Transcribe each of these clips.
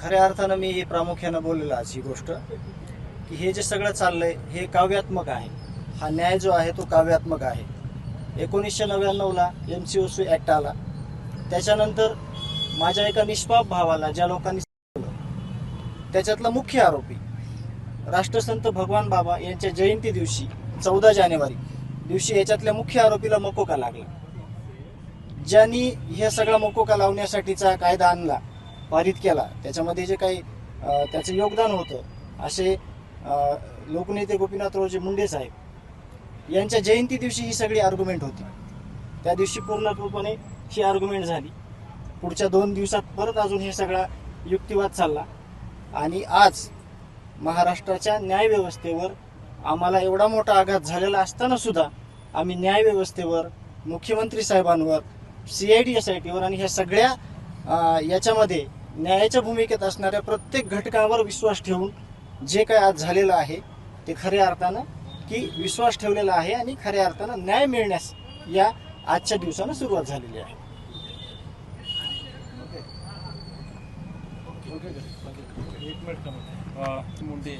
खऱ्या अर्थानं मी हे प्रामुख्यानं बोललेलं आज ही गोष्ट की हे जे सगळं चाललंय हे काव्यात्मक आहे. हा न्याय जो आहे तो काव्यात्मक आहे. एकोणीसशे नव्याण्णवला M C O C act आला. त्याच्यानंतर माझ्या एका निष्पाप भावाला ज्या लोकांनी त्याच्यातला मुख्य आरोपी राष्ट्रसंत भगवान बाबा यांच्या जयंती दिवशी चौदा जानेवारी दिवशी याच्यातल्या मुख्य आरोपीला मकोका लागला. ज्यांनी हे सगळा मकोका लावण्यासाठीचा कायदा आणला पारित केला. त्याच्यामध्ये जे काही त्याचं योगदान होतं असे लोकनेते गोपीनाथरावजी मुंडे साहेब यांच्या जयंती दिवशी ही सगळी आर्ग्युमेंट होती. त्या दिवशी पूर्णपूर्णपणे ही आर्ग्युमेंट झाली. पुढच्या दोन दिवसात परत अजून हे सगळा युक्तिवाद चालला. आणि आज महाराष्ट्राच्या न्यायव्यवस्थेवर आम्हाला एवढा मोठा आघात झालेला असताना सुद्धा आम्ही न्यायव्यवस्थेवर मुख्यमंत्री साहेबांवर C I D S I टीवर आणि ह्या सगळ्या याच्यामध्ये न्यायाच्या भूमिकेत असणाऱ्या प्रत्येक घटकावर विश्वास ठेवून जे काय आज झालेलं आहे ते खऱ्या अर्थानं की विश्वास ठेवलेला आहे आणि खऱ्या अर्थानं न्याय मिळण्यास या आजच्या दिवसानं सुरुवात झालेली आहे. एक मिनिट मुंडे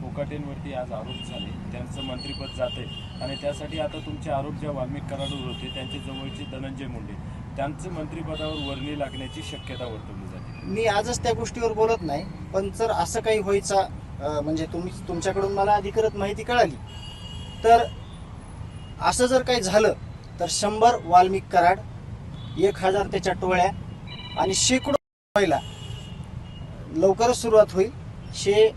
फोकाटेंवरती आज आरोप झाले. त्यांचं मंत्रीपद जाते आणि त्यासाठी आता तुमचे आरोप ज्या वाल्मिक कराडवर होते त्यांचे जवळचे धनंजय मुंडे. त्यांचं मंत्रिपदावर वर्णी लागण्याची शक्यता वर्तवली. मी आजच त्या गोष्टीवर बोलत नाही पण जर असं काही व्हायचा म्हणजे तुम्ही तुमच्याकडून मला अधिकृत माहिती कळाली तर असं जर काही झालं तर शंभर वाल्मिक कराड एक हजार त्याच्या टोळ्या आणि शेकडो व्हायला लवकरच सुरुवात होईल. शे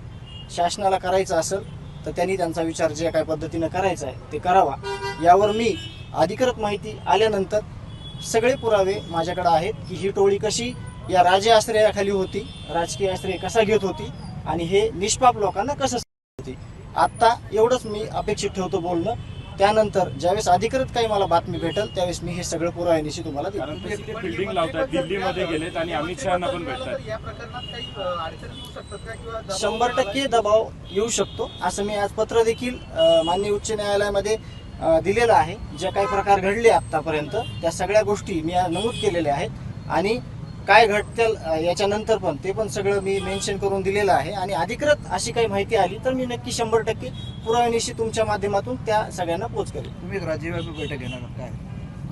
शासनाला करायचं असेल तर त्यांनी त्यांचा विचार जे काय पद्धतीनं करायचा आहे ते करावा. यावर मी अधिकृत माहिती आल्यानंतर सगळे पुरावे माझ्याकडे आहेत की ही टोळी कशी या राजे आश्रयाखाली होती. राजकीय आश्रय कसा घेत होती आणि हे निष्पाप लोकांना कसं होती. आत्ता एवढंच मी अपेक्षित ठेवतो बोलणं. त्यानंतर ज्यावेळेस अधिकृत काही मला बातमी भेटेल त्यावेळेस मी हे सगळं पुराव्यानिशी तुम्हाला फिल्डिंग लावतात दिल्लीमध्ये गेलेत आणि अमित शहाना पण भेटतात. शंभर टक्के दबाव येऊ शकतो. असं मी आज पत्र देखील अ, माननीय उच्च न्यायालयामध्ये दिलेलं आहे. जे काही प्रकार घडले आतापर्यंत त्या सगळ्या गोष्टी मी आज नमूद केलेल्या आहेत. आणि काय घडतील याच्यानंतर पण ते पण सगळं मी मेन्शन करून दिलेलं आहे. आणि अधिकृत अशी काही माहिती आली तर मी नक्की शंभर टक्के पुराव्यानिशी तुमच्या माध्यमातून त्या सगळ्यांना पोच करेल तुम्ही राज्यव्यापी बैठक घेणार काय?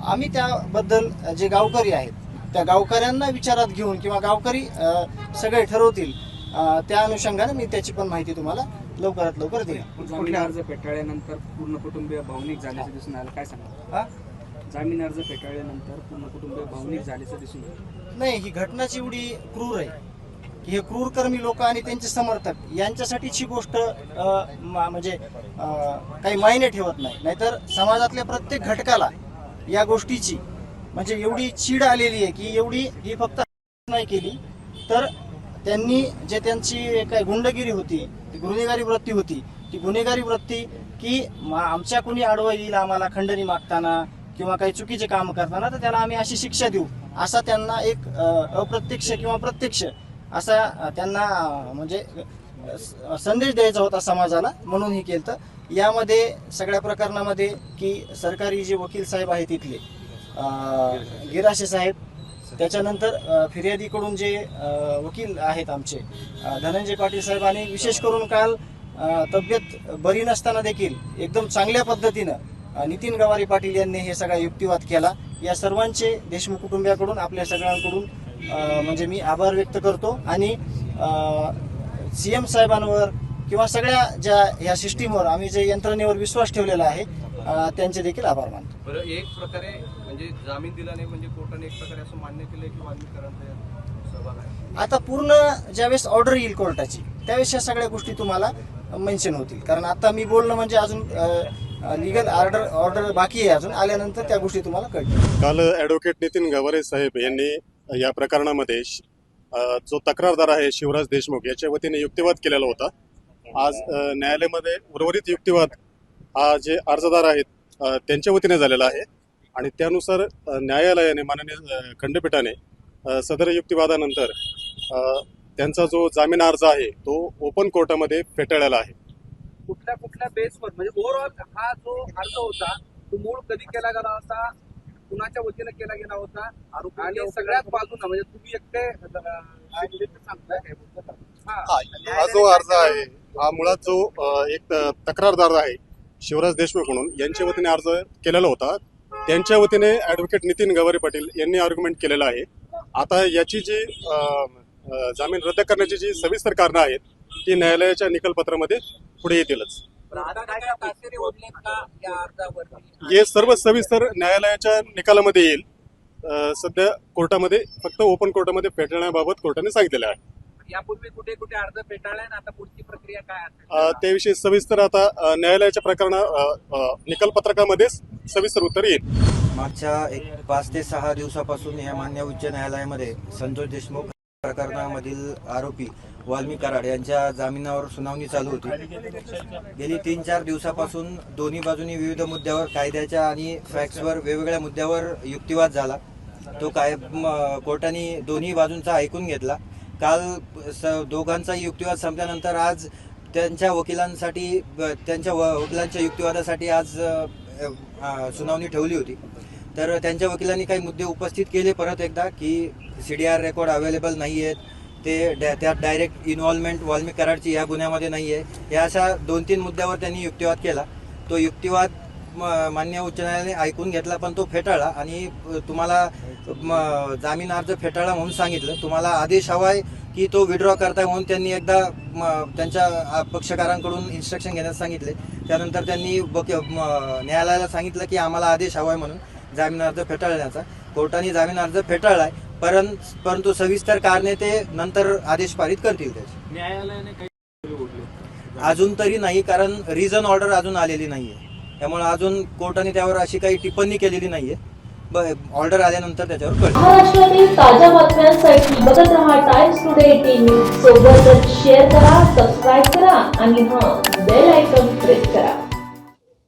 आम्ही त्याबद्दल जे गावकरी आहेत त्या गावकऱ्यांना विचारात घेऊन किंवा गावकरी सगळे ठरवतील त्या अनुषंगाने मी त्याची पण माहिती तुम्हाला लवकरात लवकर देईल जामीन अर्ज फेटाळल्यानंतर पूर्ण कुटुंबीय भावनिक झाल्याचं दिसून आलं काय सांगा हा? जामीन अर्ज फेटाळल्यानंतर पूर्ण कुटुंबीय भावनिक झाल्याचं दिसून नाही ही घटनाच एवढी क्रूर आहे. की हे क्रूरकर्मी लोक आणि त्यांचे समर्थक यांच्यासाठीची गोष्ट अ, मा- म्हणजे अ, काही मायने ठेवत नाही. नाहीतर समाजातल्या प्रत्येक घटकाला या गोष्टीची म्हणजे एवढी चीड आलेली आहे की एवढी ही फक्त नाही केली तर त्यांनी जे त्यांची काय गुंडगिरी होती ती गुन्हेगारी वृत्ती होती ती गुन्हेगारी वृत्ती की मा- आमच्या कुणी आडवा येईल आम्हाला खंडणी मागताना किंवा काही चुकीचे काम करताना तर त्याला आम्ही अशी शिक्षा देऊ. असा त्यांना एक अप्रत्यक्ष किंवा प्रत्यक्ष असा त्यांना म्हणजे स- संदेश द्यायचा होता समाजाला म्हणून हे केलं यामध्ये सगळ्या प्रकरणामध्ये की सरकारी जे वकील साहेब आहेत इथले गिराशे साहेब त्याच्यानंतर फिर्यादीकडून जे वकील आहेत आमचे धनंजय पाटील साहेबांनी विशेष करून काल तब्येत बरी नसताना देखील एकदम चांगल्या पद्धतीनं नितीन गवारी पाटील यांनी हे सगळा युक्तिवाद केला. या सर्वांचे देशमुख कुटुंबियाकडून आपल्या सगळ्यांकडून म्हणजे मी आभार व्यक्त करतो. आणि सी एम साहेबांवर किंवा सगळ्या ज्या ह्या सिस्टीमवर आम्ही जे यंत्रणेवर विश्वास ठेवलेला आहे त्यांचे देखील आभार मानतो. बरं एक प्रकारे म्हणजे जामीन दिला नाही म्हणजे कोर्टाने एक प्रकारे असं मान्य केलंय की वाल्मिकरांचा सहभाग आहे? आता पूर्ण ज्यावेळेस ऑर्डर येईल कोर्टाची त्यावेळेस या सगळ्या गोष्टी तुम्हाला मेन्शन होतील. कारण आता मी बोलणं म्हणजे अजून लिगल ऑर्डर ऑर्डर बाकी आहे अजून. आल्यानंतर त्या गोष्टी तुम्हाला कळतील. काल ॲडव्होकेट नितीन गवारे साहेब यांनी या प्रकरणामध्ये जो तक्रारदार आहे शिवराज देशमुख याच्या वतीने युक्तिवाद केलेला होता. आज न्यायालयामध्ये उर्वरित युक्तिवाद हा जे अर्जदार आहेत त्यांच्या वतीने झालेला आहे. आणि त्यानुसार न्यायालयाने माननीय खंडपीठाने सदर युक्तिवादानंतर त्यांचा जो जामीन अर्ज आहे तो ओपन कोर्टामध्ये फेटाळलेला आहे. कुठल्या कुठल्या बेसवर म्हणजे ओव्हरऑल हा जो अर्ज होता तो मूळ कधी केला गेला होता? कुणाच्या वतीने केला गेला होता? आणि सगळ्यात बाजूला म्हणजे तुम्ही एकटे अ, हा. हा. जो अर्ज आहे हा मुळात जो एक त- तक्रारदार आहे शिवराज देशमुख म्हणून यांच्या वतीने अर्ज केलेला होता. त्यांच्या वतीने ऍडव्होकेट नितीन गवारी पाटील यांनी आर्ग्युमेंट केलेलं आहे. आता याची जी जामीन रद्द करण्याची जी सविस्तर कारणं आहेत ती न्यायालयाच्या निकालपत्रामध्ये पुढे येतीलच. हे सर्व सविस्तर न्यायालयाच्या निकालामध्ये येईल. सध्या कोर्टामध्ये फक्त ओपन कोर्टामध्ये फेटाळण्याबाबत कोर्टाने सांगितलेलं आहे. यापूर्वी कुठे कुठे अर्ज फेटाळलाय ना आता पुढची प्रक्रिया काय त्याविषयी सविस्तर आता न्यायालयाच्या प्रकरण निकालपत्रकामध्ये सविस्तर उत्तर येईल. मागच्या एक पाच ते सहा दिवसापासून या मान्य उच्च न्यायालयामध्ये संतोष देशमुख प्रकरणामधील आरोपी वाल्मी कराड यांच्या जामिनावर सुनावणी चालू होती. गेली तीन चार दिवसापासून दोन्ही बाजूनी विविध मुद्द्यावर कायद्याच्या आणि फॅक्ट्सवर वेगवेगळ्या मुद्द्यावर युक्तिवाद झाला. तो काय कोर्टाने दोन्ही बाजूंचा ऐकून घेतला. काल स- दोघांचा युक्तिवाद संपल्यानंतर आज त्यांच्या वकिलांसाठी त्यांच्या व- वकिलांच्या युक्तिवादासाठी आज सुनावणी ठेवली होती. तर त्यांच्या वकिलांनी काही मुद्दे उपस्थित केले परत एकदा की C D R record available नाही आहेत ते त्यात डायरेक्ट इन्व्हॉल्वमेंट वाल्मिक कराडची या गुन्ह्यामध्ये नाही आहे या अशा दोन तीन मुद्द्यावर त्यांनी युक्तिवाद केला. तो युक्तिवाद म- मान्य उच्च न्यायालयाने ऐकून घेतला पण तो फेटाळला आणि तुम्हाला जामीन अर्ज फेटाळला म्हणून सांगितलं. तुम्हाला आदेश हवाय की तो विड्रॉ करताय म्हणून त्यांनी एकदा त्यांच्या पक्षकारांकडून इन्स्ट्रक्शन घेण्यास सांगितले. त्यानंतर त्यांनी म- न्यायालयाला सांगितलं की आम्हाला आदेश हवाय म्हणून जामीन अर्ज फेटाळण्याचा. कोर्टाने जामीन अर्ज फेटाळलाय. परं- परंतु सविस्तर कारणे ते नंतर आदेश पारित करतील त्याचे. न्यायालयाने काही अजून तरी नाही कारण रिझन ऑर्डर अजून आलेली नाहीये. त्यामुळे अजून कोर्टाने त्यावर अशी काही टिप्पणी केलेली नाहीये. ऑर्डर आल्यानंतर त्याच्यावर कळेल. महाराष्ट्रातील ताज्या बातम्यांसाठी बघत रहा टाइम्स टुडे टीव्ही सोबतच शेअर करा सबस्क्राईब करा आणि हां बेल आयकॉन